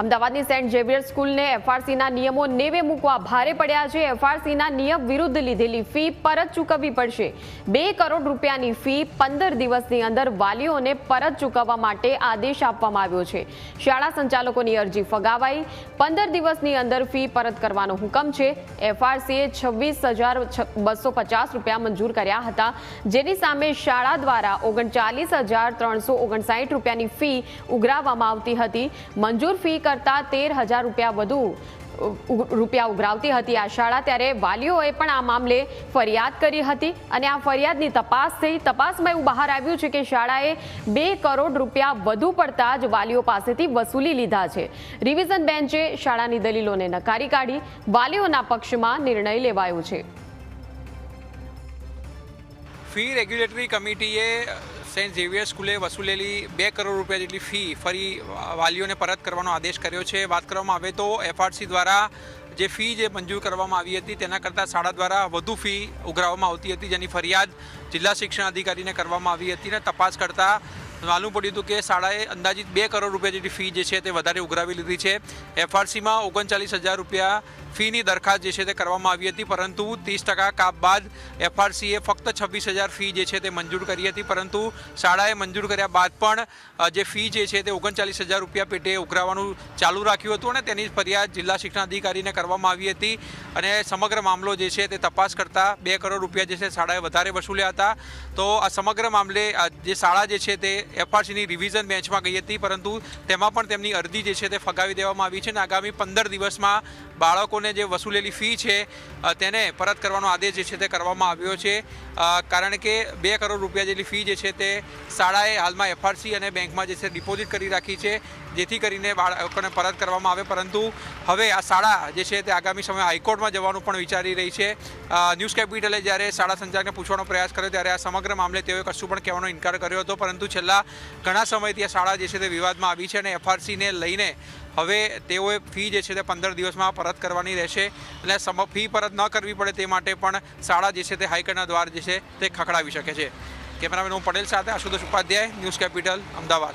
અમદાવાદની Saint Xavier સ્કૂલને એફઆરસીના નિયમો નેવે મૂકવા ભારે પડ્યા છે. એફઆરસીના નિયમ વિરુદ્ધ લીધેલી ફી પરત ચૂકવવી પડશે. બે કરોડ રૂપિયાની ફી પંદર દિવસની અંદર વાલીઓને પરત ચૂકવવા માટે આદેશ આપવામાં આવ્યો છે. શાળા સંચાલકોની અરજી ફગાવાઈ. પંદર દિવસની અંદર ફી પરત કરવાનો હુકમ છે. એફઆરસીએ છવ્વીસ હજાર બસો પચાસ રૂપિયા મંજૂર કર્યા હતા. જેની સામે શાળા દ્વારા ઓગણચાલીસ હજાર ત્રણસો ઓગણસાઠ રૂપિયાની ફી ઉઘરાવવામાં આવતી હતી. મંજૂર ફી કરતાં તેર હજાર રૂપિયા વધુ રૂપિયા ઉઘરાવતી હતી આ શાળા. ત્યારે વાલીઓએ પણ આ મામલે ફરિયાદ કરી હતી અને આ ફરિયાદની તપાસ થઈ તપાસમાં એવું બહાર આવ્યું છે કે શાળાએ બે કરોડ રૂપિયા વધુ પડતા જ વાલીઓ પાસેથી વસૂલી લીધા છે. રિવિઝન બેન્ચે શાળાની દલીલોને નકારી કાઢી, વાલીઓના પક્ષમાં નિર્ણય લેવાયો છે. ફી રેગ્યુલેટરી કમિટીએ સેન્ટ ઝેવિયર સ્કૂલે વસૂલેલી બે કરોડ રૂપિયા જેટલી ફી ફરી વાલીઓને પરત કરવાનો આદેશ કર્યો છે. વાત કરવામાં આવે તો એફઆરસી દ્વારા જે ફી જે મંજૂર કરવામાં આવી હતી તેના કરતાં શાળા દ્વારા વધુ ફી ઉઘરાવવામાં આવતી હતી, જેની ફરિયાદ જિલ્લા શિક્ષણ અધિકારીને કરવામાં આવી હતી અને તપાસ કરતાં માલુમ પડ્યું હતું કે શાળાએ અંદાજિત બે કરોડ રૂપિયા જેટલી ફી જે છે તે વધારે ઉઘરાવી લીધી છે. એફઆરસીમાં ઓગણચાલીસ હજાર રૂપિયા ફીની દરખાસ્ત જે છે તે કરવામાં આવી હતી, પરંતુ ત્રીસ ટકા કાપ બાદ એફઆરસીએ ફક્ત છવ્વીસ હજાર ફી જે છે તે મંજૂર કરી હતી, પરંતુ શાળાએ મંજૂર કર્યા બાદ પણ જે ફી જે છે તે ઓગણચાલીસ હજાર રૂપિયા પેટે ઉઘરાવાનું ચાલુ રાખ્યું હતું અને તેની ફરિયાદ જિલ્લા શિક્ષણ અધિકારીને કરવામાં આવી હતી અને સમગ્ર મામલો જે છે તે તપાસ કરતાં બે કરોડ રૂપિયા જે છે શાળાએ વધારે વસૂલ્યા હતા. તો આ સમગ્ર મામલે જે શાળા જે છે તે એફઆરસીની રિવિઝન બેન્ચમાં ગઈ હતી, પરંતુ તેમાં પણ તેમની અરજી જે છે તે ફગાવી દેવામાં આવી છે અને આગામી પંદર દિવસમાં બાળકોને જે વસૂલેલી ફી છે તેને પરત કરવાનો આદેશ જે છે તે કરવામાં આવ્યો છે. કારણ કે બે કરોડ રૂપિયા જેટલી ફી જે છે તે શાળાએ હાલમાં એફઆરસી અને બેંકમાં જે છે ડિપોઝિટ કરી રાખી છે. જેથી કરીને બાળકોને પરત કરવામાં આવે. પરંતુ હવે આ શાળા જે છે તે આગામી સમયે હાઈકોર્ટમાં જવાનું પણ વિચારી રહી છે. ન્યૂઝ કેપિટલે જ્યારે શાળા સંચાલકને પૂછવાનો પ્રયાસ કર્યો ત્યારે આ સમગ્ર મામલે તેઓએ કશું પણ કહેવાનો ઇનકાર કર્યો હતો. પરંતુ છેલ્લા ઘણા સમયથી આ શાળા જે છે તે વિવાદમાં આવી છે અને એફઆરસીને લઈને હવે તેઓએ ફી જે છે તે પંદર દિવસમાં પરત કરવાની રહેશે. અને સમ ફી પરત ન કરવી પડે તે માટે પણ શાળા જે છે તે હાઈકોર્ટના દ્વાર જે છે તે ખખડાવી શકે છે. કેમેરામેન હું પટેલ સાથે આશુતોષ ઉપાધ્યાય, ન્યૂઝ કેપિટલ, અમદાવાદ.